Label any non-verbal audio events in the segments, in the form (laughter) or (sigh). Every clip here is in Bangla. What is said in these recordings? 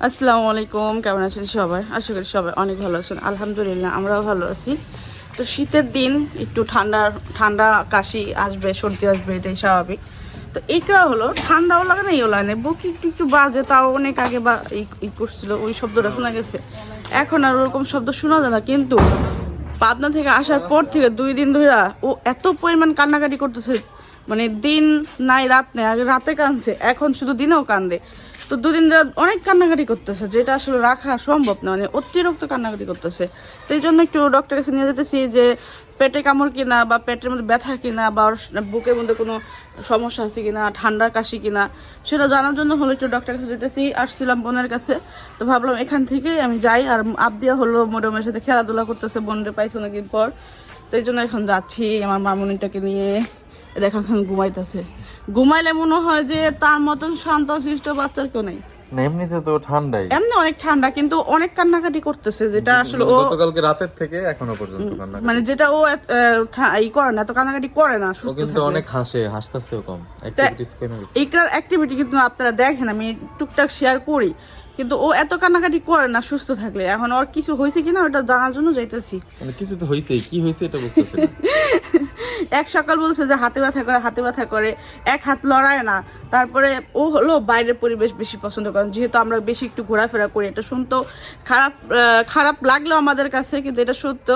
আসসালামু আলাইকুম, কেমন আছেন সবাই? আশা করি সবাই অনেক ভালো আছেন। আলহামদুলিল্লাহ, আমরাও ভালো আছি। তো শীতের দিন একটু ঠান্ডা ঠান্ডা কাশি আসবে, সর্দি আসবে, এটাই স্বাভাবিক। তো এইটা হলো, ঠান্ডাও লাগে না ইও লাগে না। বুক একটু একটু বাজে, তাও অনেক আগে বা ই- করছিল, ওই শব্দটা শোনা গেছে। এখন আর ওরকম শব্দ শোনা যায় না, কিন্তু পাবনা থেকে আসার পর থেকে দুই দিন ধরে ও এত পরিমাণ কান্নাকাটি করতেছে। মানে দিন নাই, রাত নেই, আগে রাতে কাঁদছে, এখন শুধু দিনেও কান্দে। তো দুদিন অনেক কান্নাকাটি করতেছে, যেটা আসলে রাখা সম্ভব না মানে অতিরিক্ত কান্নাকাটি করতেছে। তো এই জন্য একটু ডক্টরের কাছে নিয়ে যেতেছি যে, পেটে কামড় কিনা বা পেটের মধ্যে ব্যথা কিনা বা বুকের মধ্যে কোনো সমস্যা আছে কিনা ঠান্ডা কাশি কিনা, সেটা জানার জন্য হলো একটু ডক্টরের কাছে যেতেছি, আসছিলাম বোনের কাছে। তো ভাবলাম এখান থেকেই আমি যাই, আর আবদিয়া হলো মোটামের সাথে খেলাধুলা করতেছে, বোনের পাইছে অনেকদিন পর। তো এই জন্য এখন যাচ্ছি, আমার মামুনিটাকে নিয়ে দেখো এখন ঘুমাইতেছে। ঘুমাইলে মনে হয় যে তার মতন শান্ত শিষ্ট বাচ্চার কেউ নেই। এমনিতে তো ঠান্ডাই। এমনি অনেক ঠান্ডা কিন্তু অনেক কান্নাকাটি করতেছে যেটা আসলে ও গতকালকে রাতের থেকে এখনও পর্যন্ত কান্না মানে যেটা ও ই করে না এত কান্নাকাটি করে না ও কিন্তু অনেক হাসে হাসতেছেও কম। অ্যাক্টিভিটিস কমে গেছে। অ্যাক্টিভিটি কিন্তু আপনারা দেখেন আমি টুকটাক শেয়ার করি। কিন্তু ও এত কান্নাকাটি করে না সুস্থ থাকলে। এখন ওর কিছু হয়েছে কিনা ওটা জানার জন্য যাইতেছি। মানে কিছু তো হইছেই কি হয়েছে এটা বুঝতেছি না। (laughs) এক সকাল বলছে যে হাতে ব্যথা করে হাতে ব্যথা করে এক হাত লড়ায় না। তারপরে ও হলো বাইরের পরিবেশ বেশি পছন্দ করেন যেহেতু আমরা বেশি একটু ঘোরাফেরা করি এটা শুনতো খারাপ খারাপ লাগল আমাদের কাছে কিন্তু এটা সত্য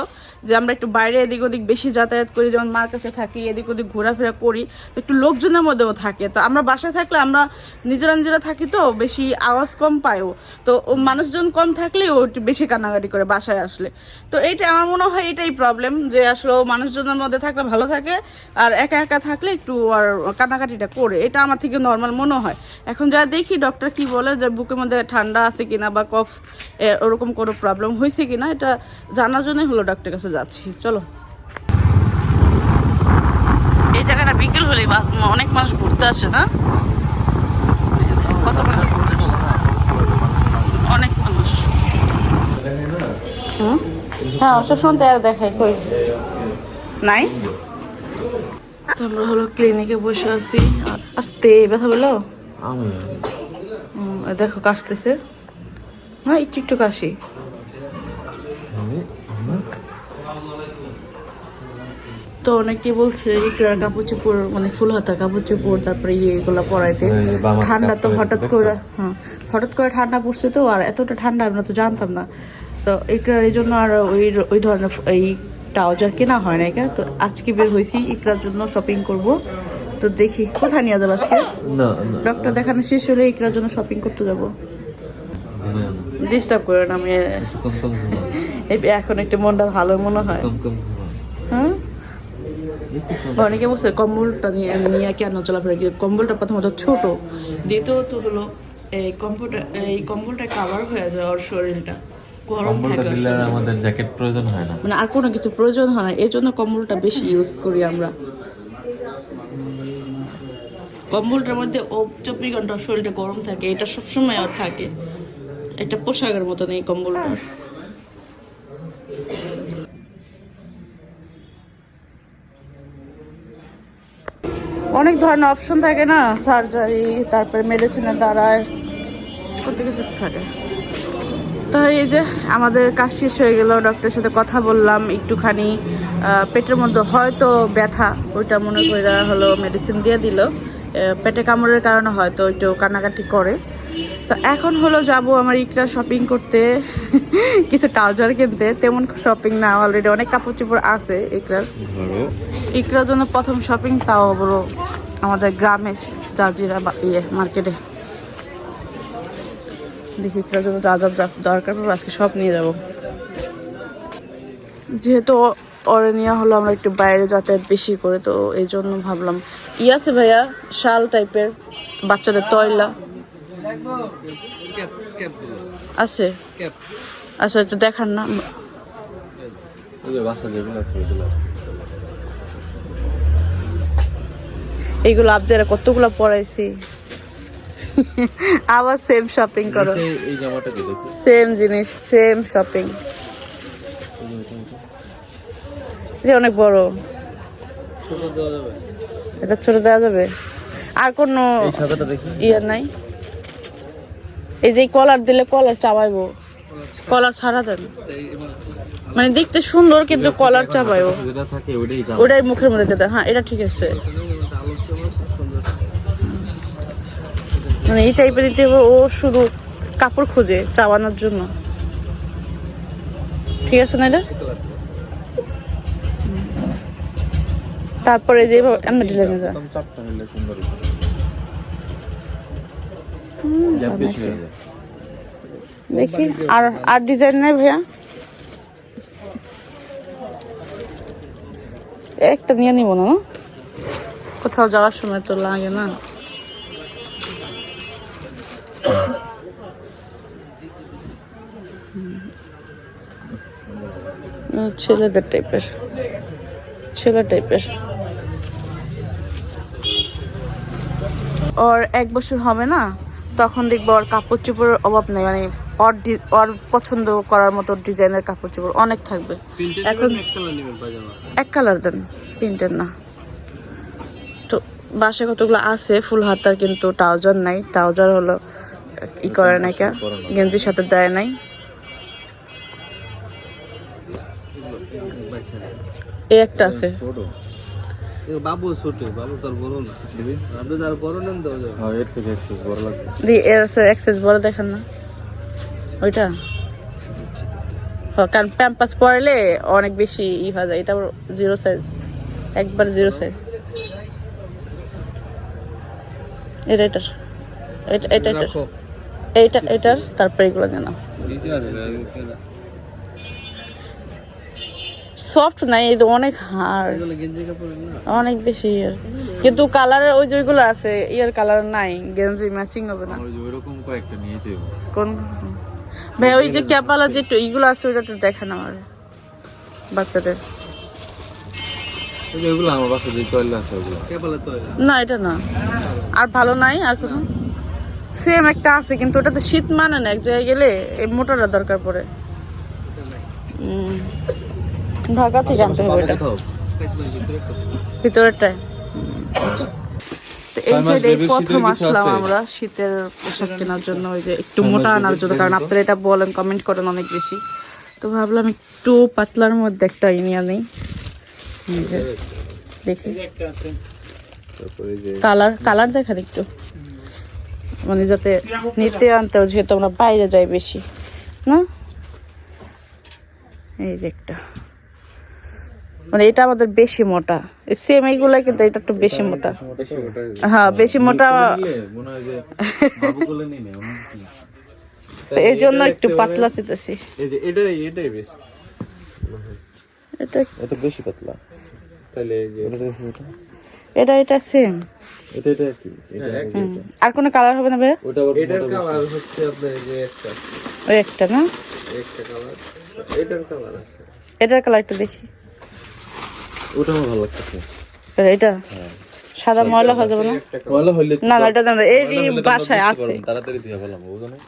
যে আমরা একটু বাইরে এদিক ওদিক বেশি যাতায়াত করি যেমন মার কাছে থাকি এদিক ওদিক ঘোরাফেরা করি একটু লোকজনের মধ্যেও থাকে। তো আমরা বাসায় থাকলে আমরা নিজেরা নিজেরা থাকি তো বেশি আওয়াজ কম পাইও তো মানুষজন কম থাকলে ও একটু বেশি কান্নাকাটি করে বাসায় আসলে। তো এইটা আমার মনে হয় এটাই প্রবলেম যে আসলে মানুষজনের মধ্যে থাকলে ভালো থাকে, আর একা একা থাকলে একটু আর কান্নাকাটিটা করে। এটা আমার থেকে নর্মাল মনে হয়। এখন যা দেখি ডক্টর কি বলে যে বুকের মধ্যে ঠান্ডা আছে কিনা বা কফ ওরকম কোনো প্রবলেম হয়েছে কিনা, এটা জানার জন্যই হলো ডক্টরের কাছে যাচ্ছি। চলো। এই জায়গাটা বিকেল হলে অনেক মানুষ ঘুরতে আসে না কত মানুষ? অনেক মানুষ হুম? হ্যাঁ অবশ্য আর দেখাই কই? নাই? তো আমরা হলো ক্লিনিকে বসে আছি। আসতে ব্যথা বলো দেখো কাশতেছে। না একটু একটু কাশি। তো অনেকে বলছে ইকরার কাপড় চোপড় মানে ফুল হাতার কাপড় চোপড় তারপরে ইয়েগুলো পরাইতে। হ্যাঁ, ঠান্ডা তো হঠাৎ করে হ্যাঁ হঠাৎ করে ঠান্ডা পড়ছে তো আর এতটা ঠান্ডা আমরা তো জানতাম না। তো ইকরার এই জন্য আর ওই ওই ধরনের এই ট্রাউজার কেনা হয় না তো আজকে বের হয়েছি ইকরার জন্য শপিং করব। তো দেখি কোথায় নিয়ে যাব আজকে? ডক্টর দেখানো শেষ হলে ইকরার জন্য শপিং করতে যাব। ডিস্টার্ব করে না আমি এখন একটু মনটা ভালো মনে হয়। হ্যাঁ? অনেকে বলছে কম্বলটা নিয়ে নিয়ে কেন চলাফেরা কি? কম্বলটা প্রথমত ছোট দ্বিতীয়ত হলো এই কম্বলটা এই কম্বলটা কাভার হয়ে যায় ওর শরীরটা। গরম থাকে আর আমাদের জ্যাকেট প্রয়োজন হয় না। মানে আর কোনো কিছু প্রয়োজন হয় না এই জন্য কম্বলটা বেশি ইউজ করি আমরা। কম্বলটার মধ্যে ও চব্বিশ ঘণ্টা শরীরটা গরম থাকে এটা সবসময় ওর থাকে। এটা পোশাকের মতন এই কম্বলটার অনেক ধরনের অপশন থাকে না সার্জারি তারপরে মেডিসিনের দ্বারায় কত কিছু থাকে। তো এই যে আমাদের কাজ শেষ হয়ে গেল ডক্টরের সাথে কথা বললাম একটুখানি। পেটের মধ্যে হয়তো ব্যথা ওইটা মনে করে হলো মেডিসিন দিয়ে দিল। পেটে কামড়ের কারণে হয়তো একটু কান্নাকাটি করে। তো এখন হলো যাব আমার ইকরা শপিং করতে। (laughs) কিছু ট্রাউজার কিনতে। তেমন শপিং না অলরেডি অনেক কাপড় চোপড় আছে ইকরার। ইকরার জন্য প্রথম শপিং তাও বলো আমাদের গ্রামে জাজিরা বা ইয়ে মার্কেটে দেখি ইকরার জন্য যা যা যা- দরকার পড়বে আজকে সব নিয়ে যাব। যেহেতু ওরে নেওয়া হলো আমরা একটু বাইরে যাতায়াত বেশি করে, তো এই জন্য ভাবলাম ই আছে ভাইয়া, শাল টাইপের বাচ্চাদের তয়লা। আছে। আচ্ছা একটু দেখান না। এইগুলো আপনারা কতগুলো পড়াইছি? (laughs) আবার সেম শপিং করো। এই জামাটা সেম জিনিস সেম শপিং এটা অনেক বড়। এটা ছোট দেওয়া যাবে। আর কোনো এই সাদাটা দেখি। ইয়ে নাই। এই যে কলার দিলে কলার চাবাইবো। কলার ছাড়া দেন। মানে দেখতে সুন্দর কিন্তু কলার চাবাইবো। ওটাই মুখের মধ্যে হ্যাঁ এটা ঠিক আছে। মানে এই টাইপের দিতে হবে ও শুধু কাপড় খোঁজে চাওয়ানোর জন্য। ঠিক আছে না এটা তারপরে যে এমনি ঢিলে যায়। দেখি আর আর ডিজাইন নেই ভাইয়া? একটা নিয়ে নিব না? কোথাও যাওয়ার সময় তো লাগে না। ছেলেদের টাইপের ছেলে টাইপের ওর এক বছর হবে না তখন দেখব ওর কাপড় চোপড়ের অভাব নেই মানে ওর ওর পছন্দ করার মতো ডিজাইনের কাপড় চোপড় অনেক থাকবে। এখন এক কালার দেন প্রিন্টের না। তো বাসায় কতগুলো আছে ফুল হাতার কিন্তু ট্রাউজার নাই ট্রাউজার হলো ই করে নাই কে গেঞ্জির সাথে দেয় নাই। এই একটা আছে। বাবু ছোট বাবু তার বড় না। আপনি তার বড় নেন হ্যাঁ এর থেকে এক্সেস বড় লাগবে। দি এর আছে এক্সেস বড় দেখেন না। ওইটা? হ্যাঁ, কারণ প্যাম্পাস পরলে অনেক বেশি ই হয়ে যায়। এটা জিরো সাইজ একবার জিরো সাইজ এটা এটার। এটা এটা এটার এইটা এটার তারপরে এগুলো আছে সফট নাই এই তো অনেক হার্ড অনেক বেশি ইয়ার কিন্তু কালারের ওই যে ওইগুলো আছে ইয়ার কালার নাই গেঞ্জি ম্যাচিং হবে না। ওইরকম কয়েকটা নিয়ে যাব কোন? ভাই ওই যে ক্যাপালা যে টো- ইগুলো আছে ওইটা একটু দেখেন আমার বাচ্চাদের। ওই যে ওইগুলো আমার যে টয়লেট আছে ওগুলো। কে বলে তো না এটা না। আর ভালো নাই আর কোনো? সেম একটা আছে কিন্তু ওটা তো শীত মানে না এক জায়গায় গেলে এই মোটাটা দরকার পড়ে। উম, ঢাকা থেকে আনতে হবে এটা। ভিতরেরটায়। তো এই সাইডে baby প্রথম আসলাম আমরা শীতের পোশাক কেনার জন্য ওই যে একটু মোটা আনার জন্য কারণ আপনারা এটা বলেন কমেন্ট করেন অনেক বেশি। তো ভাবলাম একটু পাতলার মধ্যে একটা ইনিয়া নেই যে, দেখি। কালার কালার দেখেন একটু। মানে যাতে নিতে আনতেও যেহেতু আমরা বাইরে যাই বেশি না? এই যে একটা। মানে এটা আমাদের বেশি মোটা। সেম এইগুলা কিন্তু এটা একটু বেশি মোটা। হ্যাঁ বেশি মোটা মনে হয় এই জন্য একটু পাতলা চিতেছি এটাই এটাই বেশি। এটা এটা বেশি পাতলা। এটা এটা সেম এটা এটা কি এটা এটা। আর কোনো কালার হবে না ভাইয়া? ওটা এটার কালার হচ্ছে আপনার যে একটা। ওই একটা না? একটা কালার এটার কালার আছে। এটার কালার একটু দেখি। ওটা আমার ভালো লাগতেছে। এটা সাদা ময়লা হয়ে যাবে না? ভালো হইলে না না এটা না বাসায় আছে। তাড়াতাড়ি দিয়ে বুঝো না।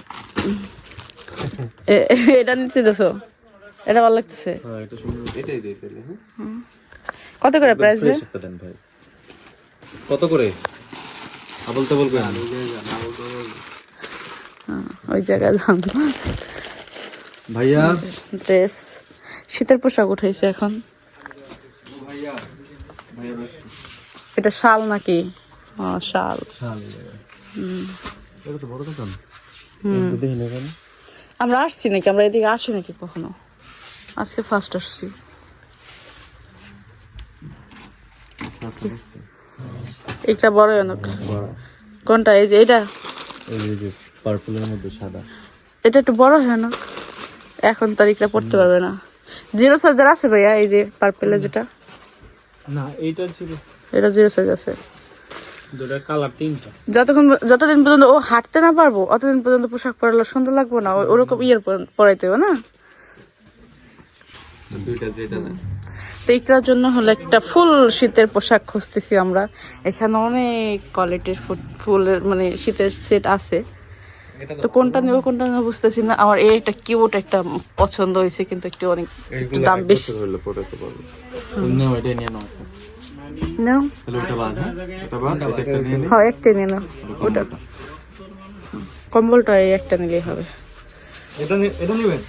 এটা নিচ্ছি দেখো। এটা ভালো লাগতেছে। হ্যাঁ এটা সুন্দর। এটাই দিয়ে ফেলি হ্যাঁ। কত করে প্রাইস ভাই? কত করে? আবল তাবল করে ওই জায়গায় যান। ভাইয়া? ড্রেস শীতের পোশাক উঠাইছে এখন। এটা শাল নাকি? শাল। আমরা আসছি নাকি? আমরা এদিকে আসি নাকি কখনো? আজকে ফার্স্ট আসছি। এটা বড় অনেক। কোনটা? এই যে এটা এই যে- পার্পলের মধ্যে সাদা। এটা একটু বড় হয় না এখন তারিখটা পড়তে পারবে না। জিরো সাইজের আছে ভাইয়া এই যে পার্পেলে যেটা? না এইটা ছিল। এটা জিরো সাইজ আছে। দুটা কালার তিনটা। যতক্ষণ যতদিন পর্যন্ত ও হাঁটতে না পারব অতদিন পর্যন্ত পোশাক পরালে সুন্দর লাগবে না। ওরকম ইয়ের পর- পরাইতে হবে না? দুইটা যেটা না। তো ইকরার জন্য হলো একটা ফুল শীতের পোশাক খুঁজতেছি আমরা। এখানে অনেক কোয়ালিটির ফুলের মানে শীতের সেট আছে। তো কোনটা নেব কোনটা নেব বুঝতেছি না। আমার এই একটা কিউট একটা পছন্দ হয়েছে কিন্তু একটু অনেক একটু দাম বেশি। হইলে পড়াতে পারব নাও এটা নিয়ে নাও। নাও? তাহলে ওটা বাদ হ্যাঁ? ওটা বাদ? এটা একটা নিয়ে নে। হ্যাঁ একটাই নিয়ে নাও। ওটা। কম্বলটা। এই একটা নিলেই হবে। এটা নি- এটা নেবেন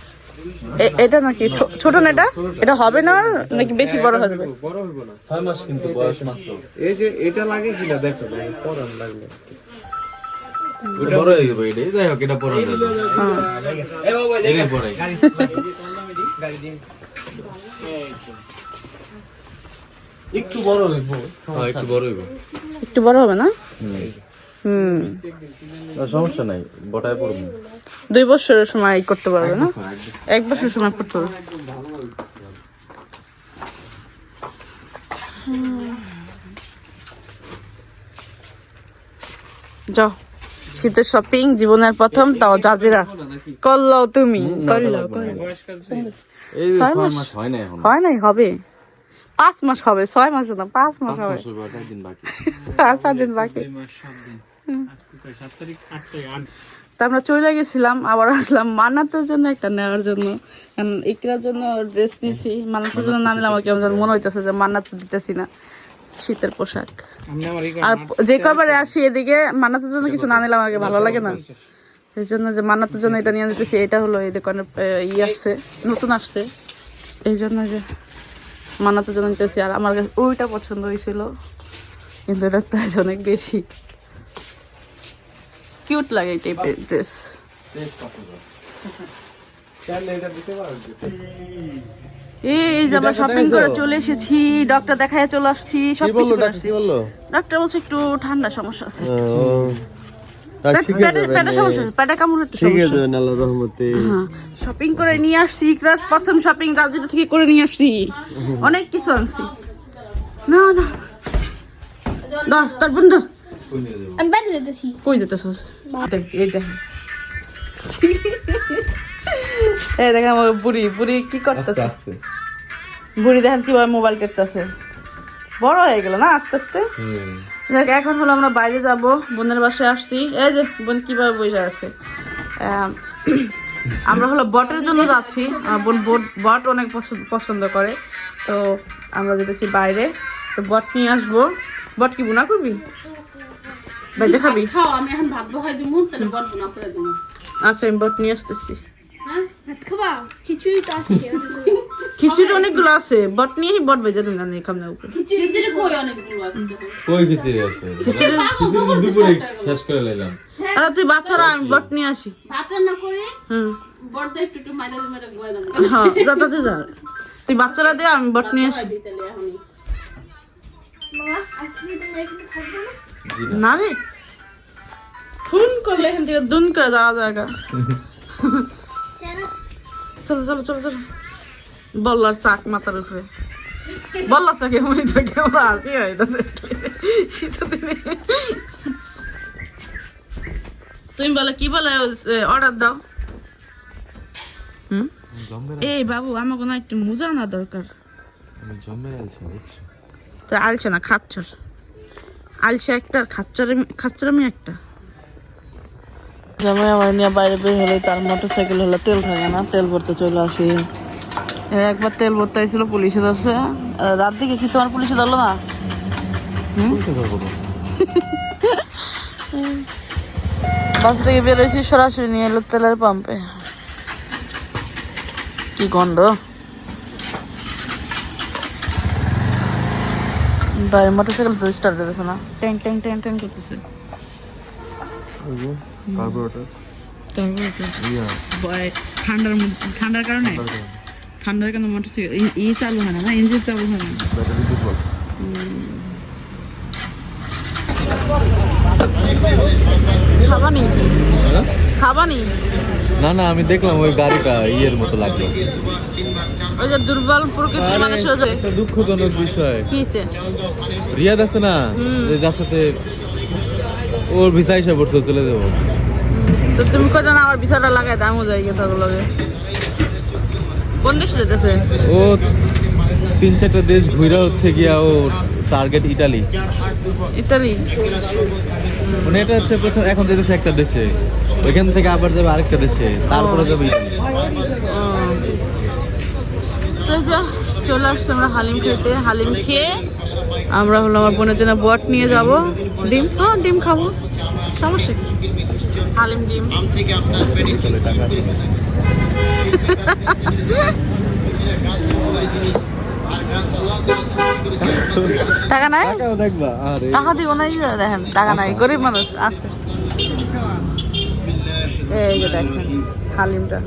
এ- এটা নাকি ছো- ছোট না এটা? এটা। হবে না নাকি বেশি বড় হয়ে যাবে? বড় হইব না। ছয় মাস কিন্তু বয়স মাত্র। এই যে এটা লাগে কিনা? দেখো ভাই পরান লাগলে। ওটা বড় হয়ে যাবে এটা। যাই হোক এটা পরে যাবে এটাই পরে। একটু বড় হইব। হ্যাঁ একটু বড় হইব। একটু বড় হবে না? হুম। সমস্যা নাই বটায় পড়ব দুই বছরের সময় করতে পারবে না? এক বছরের সময় করতে পারবে যাও। শীতের শপিং জীবনের প্রথম তাও জাজিরা। করলাও তুমি করলাও ছয় মাস? হয় না এখন। হয় নাই হবে। পাঁচ মাস হবে ছয় মাস না পাঁচ মাস হবে। (laughs) আর চার দিন বাকি। তা আমরা চলে গেছিলাম আবার আসলাম মান্নাতের জন্য একটা নেওয়ার জন্য। ইকরার জন্য ড্রেস নিয়েছি মান্নাতের জন্য না আমার কেমন মনে হইতেছে যে মান্নাত দিতেছি না। শীতের পোশাক। আর যে কবারে আসি এদিকে মান্নাতের জন্য কিছু না নিলাম আমাকে ভালো লাগে না। সেই জন্য যে মান্নাতের জন্য এটা নিয়ে দিতেছি এটা হলো এই দোকানে ই আসছে নতুন আসছে। এই জন্য যে মান্নাতের জন্য নিতেছি আর আমার কাছে ওইটা পছন্দ হয়েছিল কিন্তু এটার প্রাইস অনেক বেশি। কিউট লাগে এই টাইপের ড্রেস এই যে আমরা শপিং করে চলে এসেছি ডক্টর দেখায় চলে আসছি সব কিছু করে আসছি। ডক্টর বলছে একটু ঠান্ডা সমস্যা আছে। আছে আল্লাহ রহমতে। হ্যাঁ শপিং করে নিয়ে আসছি প্রথম শপিং রাজুটা থেকে করে নিয়ে আসছি। অনেক কিছু আনছি। না না। ধর তোর বন্ধু। আমি বাইরে যেতেছি। কই যেতেছ এই দেখ। এই দেখ আমার বুড়ি বুড়ি কি করতেছে? আস্তে বুড়ি দেখেন কীভাবে মোবাইল বড় হয়ে গেল না আস্তে আস্তে? দেখ এখন হলো আমরা বাইরে যাব বোনের বাসায় আসছি। এই যে বোন কীভাবে বসে আছে? আম, আমরা হলো বটের জন্য যাচ্ছি। আমার বোন বট বট অনেক পছন্দ- পছন্দ করে। তো আমরা যেতেছি বাইরে। তো বট নিয়ে আসব। বট কি বুনা করবি? বাইরে খাবি? খাও আমি এখন বহাই দিমু তাহলে বল বুনা করে দিমু। আচ্ছা আমি বট নিয়ে আসতেছি। হ্যাঁ খিচুড়ি (laughs) অনেকগুলো। আছে। বট নিয়ে বট বেজে দিন আমি খামনে উপরে। খিচুড়ি কই অনেকগুলো আছে? দেখো। কই খিচুড়ি আছে? খিচুড়ি দুপুরে শেষ করে লাইলাম। আচ্ছা তুই বাচ্চারা আমি বট নিয়ে আসি। ভাত রান্না করি হুম। বড়দা একটু একটু মাইরা মাইরা গোয়া দাম হ্যাঁ যাতে যা তুই বাচ্চারা দে আমি বট নিয়ে আসি। না না না রে। ফোন করলে এখান থেকে দুন করে যাওয়া জায়গা চলো চলো চলো চলো। বল্লার চাক মাথার উপরে। বল্লার চাকে মনে তো কেমন হাসি হয় এটা দেখলে শীতের দিনে। তুমি বলে কি বলে অর্ডার দাও। হুম? এই বাবু আমাকে না একটু মোজা আনা দরকার। আলছে না খাচ্ছর। আলছে একটা আর খাচ্চর খাচ্চর আমি একটা। জামাই আমার নিয়ে বাইরে বের হলে তার মোটর সাইকেল হলে তেল থাকে না তেল ভরতে চলে আসি। একবার তেল ভরতে আইছিল পুলিশে ধরছে। রাত দিকে কি তোমার পুলিশে ধরলো না? বাসা থেকে বেরোয়েছি সরাসরি নিয়ে এলো তেলের পাম্পে। কি গন্ধ? বাইরে মোটরসাইকেল তো স্টার্ট হতেছে না। ট্যাং ট্যাং ট্যাং ট্যাং করতেছে। কার্বোরেটর? তো ইয়া। ঠান্ডার ঠান্ডার কারণে? ঠান্ডার কারণে। ই চালু হয় না না? ইঞ্জিন চালু হয় না? ব্যাটারি দুর্বল খাবানি? খাবানি? না না আমি দেখলাম ওই গাড়িটা ইয়ের মতো লাগল। ওই যে দুর্বল প্রকৃতির একটা দুঃখজনক বিষয়। কি রিয়াদ আছে না। যে যার সাথে ওর ভিসা হিসাব পড়ছে চলে যাব। তো তুমি কত না আমার বিচারটা লাগাই দামও যাই গে তাগুলো কোন দেশে যেতেছে? ও তিন চারটা দেশ ঘুরে হচ্ছে গিয়া ও টার্গেট ইটালি ইতালি মানে এটা হচ্ছে প্রথম এখন যেতেছে একটা দেশে। ওইখান থেকে আবার যাবে আরেকটা দেশে তারপরে যাবে ইটালি তো চলে আসছে আমরা হালিম খেতে। হালিম খেয়ে আমরা হলো আমার বোনের জন্য বট নিয়ে যাব। ডিম? হ্যাঁ ডিম খাব। সমস্যা কি? হালিম ডিম। টাকা টাকা নাই? টাকাও দেখবা আরে। টাকা দিব নাই যে দেখেন টাকা নাই গরিব মানুষ আছে। এই যে দেখেন হালিমটা।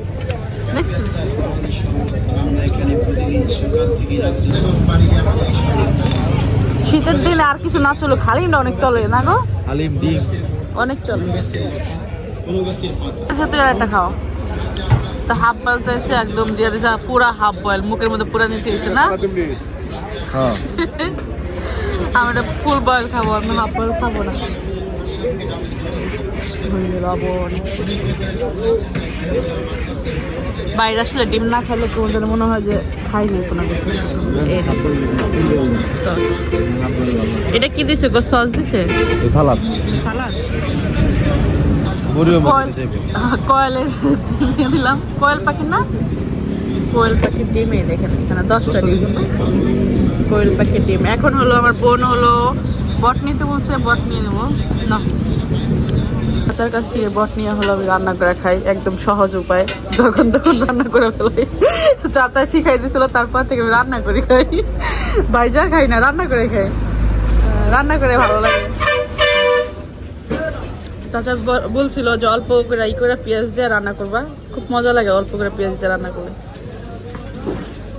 শীতের দিনে আর কিছু না চলুক হালিমটা অনেক চলে না গো? হালিম ডিম। অনেক চলে। সাথে আর একটা খাও। তো হাফ বয়েল চাইছে একদম দিয়ে দিছে পুরা হাফ বয়েল মুখের মধ্যে পুরা নিতে দিছে না? হ্যাঁ। (laughs) আমি এটা ফুল বয়েল খাব আমি হাফ বয়েল খাব না। হয়ে লবণ বাইরে আসলে ডিম না খেলে যেন মনে হয় যে খাই খাইনি কোনো কিছু। এটা কি দিছে গো? সস দিছে? সালাদ। সালাদ? কয়েল কয়েলের দিয়ে দিলাম। কয়েল পাখি না কোয়েল পাখির ডিমে দেখেন এখানে দশটা ডিম। কোয়েল পাখির ডিম। এখন হলো আমার বোন হলো বট নিতে বলছে বট নিয়ে নেব। না। চাচার কাছ থেকে বট নিয়ে হলো আমি রান্না করে খাই, একদম সহজ উপায়। যখন তখন রান্না করে ফেলাই চাচা শিখাই দিয়েছিল তারপর থেকে আমি রান্না করে খাই। ভাইজা খাই না, রান্না করে খাই। রান্না করে ভালো লাগে। চাচা বলছিল যে অল্প করে ই করে পেঁয়াজ দিয়ে রান্না করবা। খুব মজা লাগে অল্প করে পেঁয়াজ দিয়ে রান্না করলে।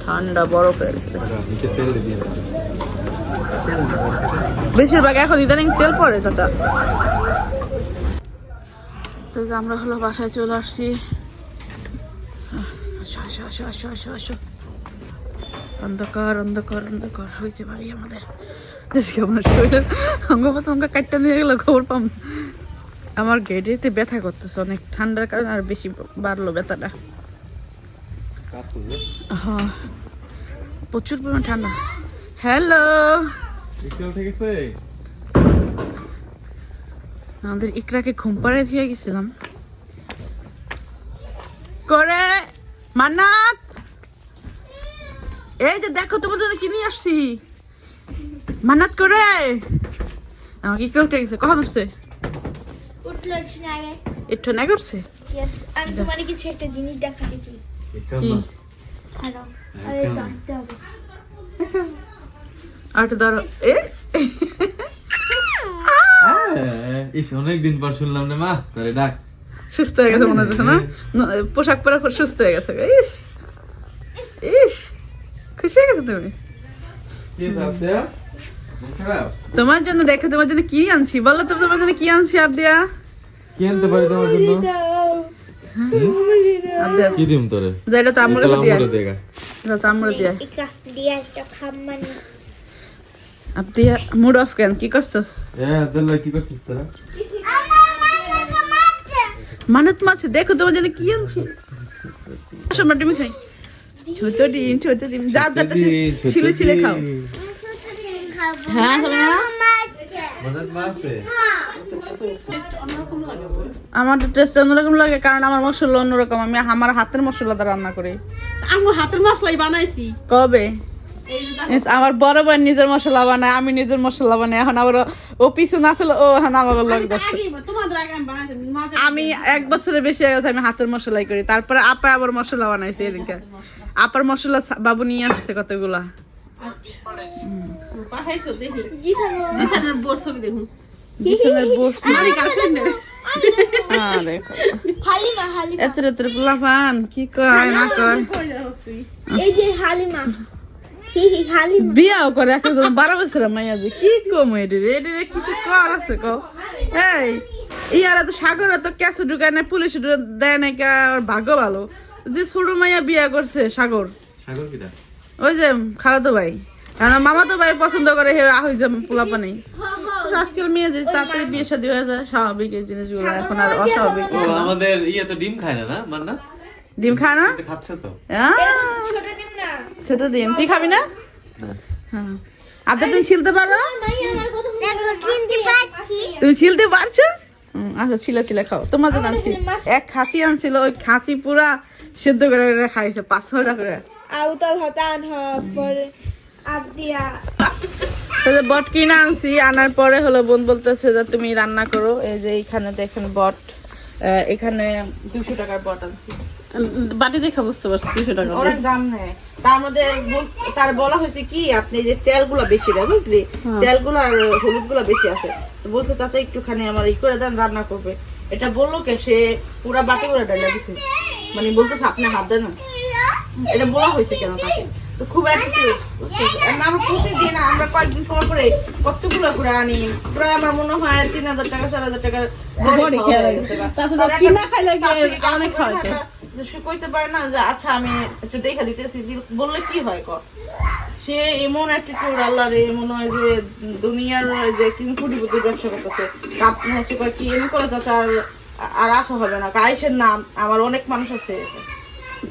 ঠান্ডা বরফ হয়ে গেছে। বেশিরভাগ এখন ইদানিং তেল পড়ে চাচা। তো আমরা হলো বাসায় চলে আসছি। আসো আসো আসো আসো আসো আসো। অন্ধকার অন্ধকার অন্ধকার হয়েছে বাড়ি আমাদের। দেখছি আমার শরীরের? অঙ্গ প্রত্যঙ্গ কাটটা নিয়ে গেল খবর পাম। আমার গেটেতে ব্যথা করতেছে অনেক ঠান্ডার কারণে আর বেশি বাড়লো ব্যথাটা। হ্যাঁ প্রচুর পরিমাণ ঠান্ডা। হ্যালো গেছে? আমাদের ইকরাকে ঘুম পাড়ে ধুয়ে গেছিলাম। করে মান্নাত! এই যে দেখো তোমার জন্য কি নিয়ে আসছি? মান্নাত করে! আমাকে ইকরা উঠে গেছে। কখন উঠছে? একটু না করছে? আমি তোমার কিছু একটা জিনিস কি? আরে ধরো এ? ইস অনেক পর শুনলাম না মা তারে ডাক। সুস্থ হয়ে গেছে মনে হচ্ছে না? পোশাক পরার পর সুস্থ হয়ে গেছে ইস ইস খুশি হয়ে গেছে তুমি? তোমার জন্য দেখো তোমার জন্য কি আনছি? বলো তো তোমার জন্য কি আনছি আবদিয়া? কি আনতে পারি তোমার জন্য? কি দিম তোরে? যাইলে তো আমরা দিয়া। আমরা দিয়া দিয়া। একটা খাম্মানি আবদিয়া মুড অফ কেন? কি করছস? আব্দুল্লাহ কি করছিস তোরা? মানত মাছে দেখো তোমার জন্য কি আনছি। আমরা ডিম খাই। ছোট ডিম ছোট ডিম যা যা ছিলে ছিলে খাও। হ্যাঁ আমার টেস্ট অন্যরকম লাগে কারণ আমার মশলা অন্যরকম। আমি আমার হাতের মশলা রান্না করি। আমি হাতের মশলাই বানাইছি। কবে? আমার বড় বোন নিজের মশলা বানায় আমি নিজের মশলা বানাই। এখন আবার ও- পিছু না ছিল ও এখন আমার লগ আমি এক বছরের বেশি হয়ে গেছে আমি হাতের মশলাই করি। তারপরে আপা আবার মশলা বানাইছে এদিকে আপার মশলা বাবু নিয়ে আসছে কতগুলা? পোলাপান কি কয় না কয়? এই যে হালিমা। বিয়াও করে একজন বারো বছরের মাইয়া যে কি কম এটি এটি কিছু কর আছে কও এই ইয়ারা তো সাগরে তো ক্যাসে ঢুকায় না পুলিশ দেয় না কে ওর ভাগ্য ভালো। যে ছোট মাইয়া বিয়া করছে সাগর। সাগর কিটা? ওই যে খালাতো ভাই। আমার মামা তো ভাই পছন্দ করে হে আহ যে পোলাপা নেই আজকাল মেয়ে যে তাড়াতাড়ি বিয়ে শাদী হয়ে যায় স্বাভাবিক এই জিনিসগুলো। এখন আর অস্বাভাবিক ও আমাদের ইয়ে তো ডিম খায় না না মান্না? ডিম খায় না? খাচ্ছে তো। ছোট ডিম তুই খাবি না? হ্যাঁ। আদা তুমি ছিলতে পারো? তুমি ছিলতে পারছ? আচ্ছা ছিলে ছিলে খাও। তোমার জন্য আনছি। এক খাঁচি আনছিল, ওই খাঁচি পুরা সেদ্ধ করে করে খাইছে পাঁচ ছয়টা করে আউতাল হতান পরে। আবদিয়া বট কিনে আনছি। আনার পরে হলো বোন বলতেছে যে, তুমি রান্না করো। এই যে এইখানে দেখেন বট। এখানে দুশো টাকার বট আনছি। বাটি দেখে বুঝতে পারছি দুশো টাকা অনেক দাম নেয়। তার মধ্যে তার বলা হয়েছে কি আপনি যে তেলগুলো বেশি দেয় বুঝলি? তেলগুলো আর হলুদগুলো বেশি আছে বলছে চাচা একটুখানি আমার ই করে দেন রান্না করবে। এটা বলল কে? সে পুরা বাটি করে ডাইলা দিছে। মানে বলতেছে আপনি হাত দেন এটা বলা হয়েছে কেন তাকে? তো খুব অ্যাটিটিউড আমরা প্রতিদিন আমরা কয়েকদিন পর করে কতগুলো করে আনি? প্রায় আমার মনে হয় তিন হাজার টাকা চার হাজার টাকা তাছাড়া কিনা খাইলে অনেক কাজ করে হয়তো। না, যে সে কইতে পারে না যে আচ্ছা আমি একটু দেখা দিতেছি। বললে কি হয় ক সে এমন অ্যাটিটিউড আল্লাহ রে মনে হয় যে দুনিয়ার যে কিং ব্যবসা করতেছে। কাপ হচ্ছে কি এমন করে চাচা আর আর আসা হবে না। কাইসের নাম আমার অনেক মানুষ আছে।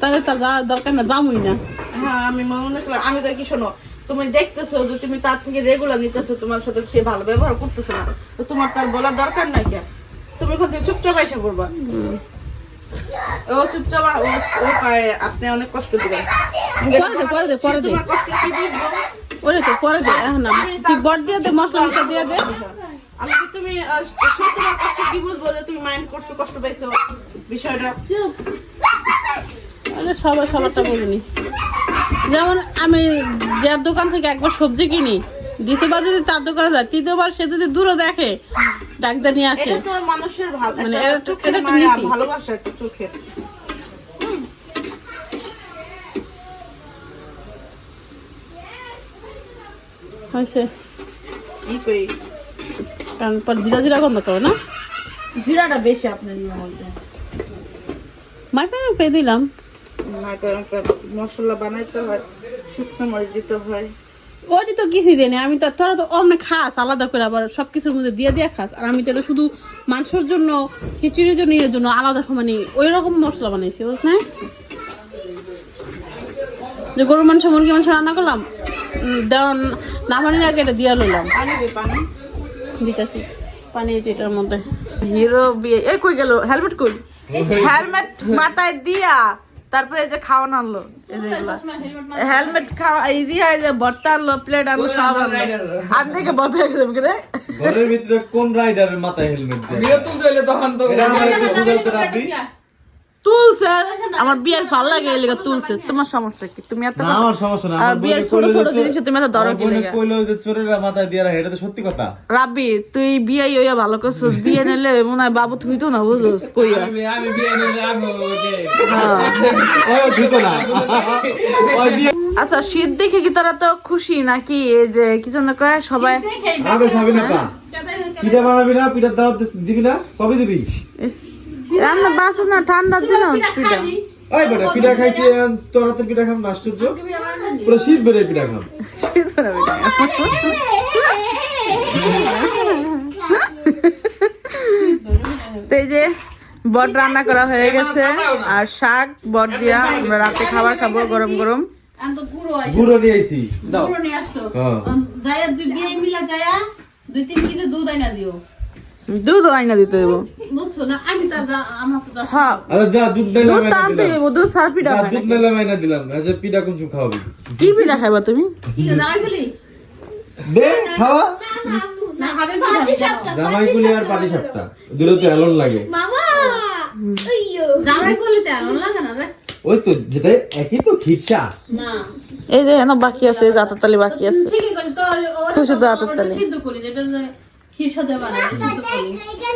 তাহলে তার দরকার না দামই না। হ্যাঁ আমি মনে করলাম আমি তো কি শোনো তুমি দেখতেছো যে তুমি তার থেকে রেগুলার নিতেছো তোমার সাথে সে ভালো ব্যবহার করতেছে না। তো তোমার তার বলার দরকার নাই কেন? তুমি ওখান থেকে চুপচাপ এসে পড়বা। ও চুপচাপ ও- কয়, আপনি অনেক কষ্ট দিবেন। পরে দে পরে দে পরে দে। তোমার কষ্ট কি বুঝব? ওরে তো পরে দে না। তুই বট দিয়ে দে মশলা মশলা দিয়ে দে। আমি তুমি সে তোমার কষ্ট কি বুঝব যে তুমি মাইন্ড করছ কষ্ট পাইছো বিষয়টা? আরে সবাই সবারটা বুঝিনি। যেমন আমি যার দোকান থেকে একবার সবজি কিনি দ্বিতীয়বার যদি তার দোকানে যায় তৃতীয়বার সে যদি দূরে দেখে ডাক্তার নিয়ে আসে। এটা তো মানুষের ভালো মানে এটা তো-। ভালোবাসা একটা চোখের। হয়েছে। ই কই? কারণ পর জিরা জিরা গন্ধ করো না? জিরাটা বেশি আপনার ইয়ের মধ্যে। মাইপে মাইপে দিলাম। মাইপের মশলা বানাইতে হয় শুকনো মরিচ দিতে হয়। ওটি তো কিছুই দেয়নি আমি তো তোরা তো অমনে খাস আলাদা করে আবার সব কিছুর মধ্যে দিয়ে দিয়ে খাস। আর আমি তো এটা শুধু মাংসের জন্য খিচুড়ির জন্য এর জন্য আলাদা মানে ওই রকম মশলা বানাইছি বুঝ না যে গরুর মাংস মুরগি মাংস রান্না করলাম উম, দেওয়া নামানির আগে এটা দিয়ে লইলাম। পানি? দে পানি দিতেছি পানি এটার মধ্যে। হিরো বিয়ে এ কই গেল? হেলমেট কই? হেলমেট মাথায় দিয়া। তারপরে এই যে খাওয়ান আনলো এই যে হেলমেট খাওয়া এই হয় এই যে ভর্তা আনলো প্লেট আনলো সব আনলো। আমি দেখে ভয় পেয়ে গেলাম কি ঘরের ভিতরে কোন রাইডারের মাথায় হেলমেট দেয়? তুলতে তো এলে তখন তো। তুলছে। আমার বিয়ের ভালো লাগে এই লেগে তুলছে। তোমার সমস্যা কি? তুমি এত আমার সমস্যা না। আর আমার বিয়ের ছোট ছোট জিনিস তুমি এত আমার কি লেগে? কইলো যে চোরেরা মাথায় দিয়ে রাখে এটা তো সত্যি কথা। রাব্বি তুই বিয়ে ইয়া ভালো করছিস। বিয়ে নিলে মনে হয় বাবু তুই তো না বুঝছিস কইয়া। আমি আমি বিয়ে নিলে আমি ওকে হ্যাঁ। ওই না। ওই বিয়ে আচ্ছা শীত দেখে কি তোরা তো খুশি নাকি? এই যে কি জন্য কয় সবাই খাবি না পিঠা বানাবি না পিঠার দাওয়াত দিবি না? কবে দিবি? রান্না বাসে না ঠান্ডার দিন। পিঠা ওই বেটা পিঠা খাইছি এখন তোরা তো পিঠা খাম না আশ্চর্য পুরো শীত বেড়ে পিঠা খাম। শীত করে পিঠা। তো এই যে বট রান্না করা হয়ে গেছে। আর শাক বট দিয়া আমরা রাতে খাবার খাব গরম গরম। গুঁড়ো গুঁড়ো নিয়ে আইছি। গুঁড়ো নিয়ে আসতো হ্যাঁ। যায়া দুই বিয়ে মিলা যায়া দুই তিন কেজি দুধ আইনা দিও। দুধ আইনা দিতে দেবো হ্যাঁ আচ্ছা আচ্ছা কি পিঠা খাইবা তুমি জামাই বলি দে খাওয়া না হাতের পিঠা জামাই গুলি আর পাটি সাপটা দুটো তো এলন লাগে জামাই করলে তো এমন লাগে না রে ওই তো যেটা একই তো খিরসা না এই যে এনে বাকি আছে জাততালি বাকি আছে খুশি তো হাতের তালি। সিদ্ধ করি যেটা খির সাথে বানাই